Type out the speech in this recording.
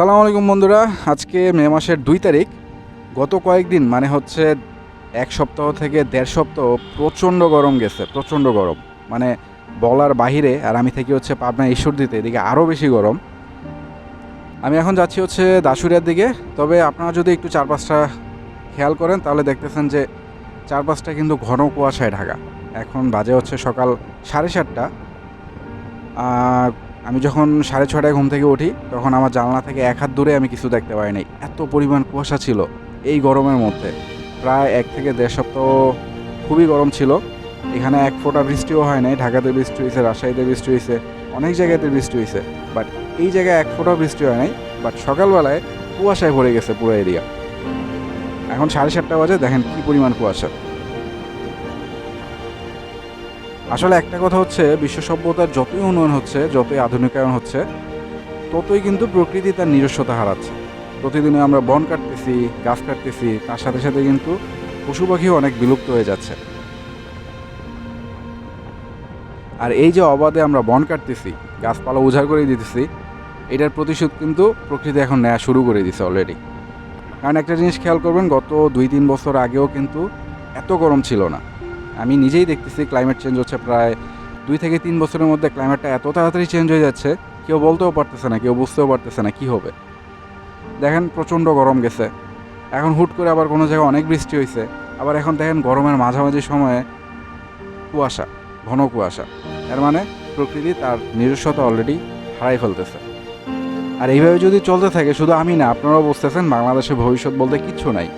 আসসালামু আলাইকুম বন্ধুরা। আজকে মে মাসের দুই তারিখ। গত কয়েকদিন মানে হচ্ছে এক সপ্তাহ থেকে দেড় সপ্তাহ, প্রচণ্ড গরম গেছে, প্রচণ্ড গরম। মানে বলার বাহিরে, আর আমি থেকে হচ্ছে পাবনা ঈশ্বর দিতে এদিকে আরও বেশি গরম। আমি এখন যাচ্ছি হচ্ছে দাসুরিয়ার দিকে। তবে আপনারা যদি একটু চারপাশটা খেয়াল করেন, তাহলে দেখতেছেন যে চারপাশটা কিন্তু ঘন কুয়াশায় ঢাকা। এখন বাজে হচ্ছে সকাল সাড়ে সাতটা। আমি যখন সাড়ে ছটায় ঘুম থেকে উঠি, তখন আমার জানলা থেকে এক হাত দূরে আমি কিছু দেখতে পাই নাই। এত পরিমাণ কুয়াশা ছিল এই গরমের মধ্যে। প্রায় এক থেকে দেড় সপ্তাহ খুবই গরম ছিল। এখানে এক ফোঁটা বৃষ্টিও হয় নাই। ঢাকাতে বৃষ্টি হয়েছে রাজশাহীতে বৃষ্টি হয়েছে অনেক জায়গাতে বৃষ্টি হয়েছে বাট এই জায়গায় এক ফোঁটাও বৃষ্টি হয় নাই। বাট সকালবেলায় কুয়াশায় ভরে গেছে পুরো এরিয়া। এখন সাড়ে সাতটা বাজে, দেখেন কি পরিমাণ কুয়াশা। আসলে একটা কথা হচ্ছে, বিশ্ব সভ্যতার যতই উন্নয়ন হচ্ছে, যতই আধুনিকায়ন হচ্ছে, ততই কিন্তু প্রকৃতি তার নিজস্বতা হারাচ্ছে। প্রতিদিনে আমরা বন কাটতেছি, গাছ কাটতেছি, তার সাথে সাথে কিন্তু পশু পাখিও অনেক বিলুপ্ত হয়ে যাচ্ছে। আর এই যে অবাধে আমরা বন কাটতেছি, গাছপালা উজাড় করে দিতেছি, এটার প্রতিশোধ কিন্তু প্রকৃতি এখন নেওয়া শুরু করে দিছে অলরেডি কারণ একটা জিনিস খেয়াল করবেন, গত দুই তিন বছর আগেও কিন্তু এত গরম ছিল না। আমি নিজেই দেখতেছি ক্লাইমেট চেঞ্জ হচ্ছে প্রায় দুই থেকে তিন বছরের মধ্যে ক্লাইমেটটা এত তাড়াতাড়ি চেঞ্জ হয়ে যাচ্ছে, কেউ বলতেও পারতেছে না, কেউ বুঝতেও পারতেছে না কি হবে। দেখেন প্রচণ্ড গরম গেছে। এখন হুট করে আবার কোনো জায়গায় অনেক বৃষ্টি হয়েছে আবার এখন দেখেন গরমের মাঝামাঝি সময়ে কুয়াশা, ঘন কুয়াশা। এর মানে প্রকৃতি তার নিজস্বতা অলরেডি হারাই ফেলতেছে। আর এইভাবে যদি চলতে থাকে, শুধু আমি না, আপনারাও বুঝতেছেন বাংলাদেশের ভবিষ্যৎ বলতে কিচ্ছু নাই।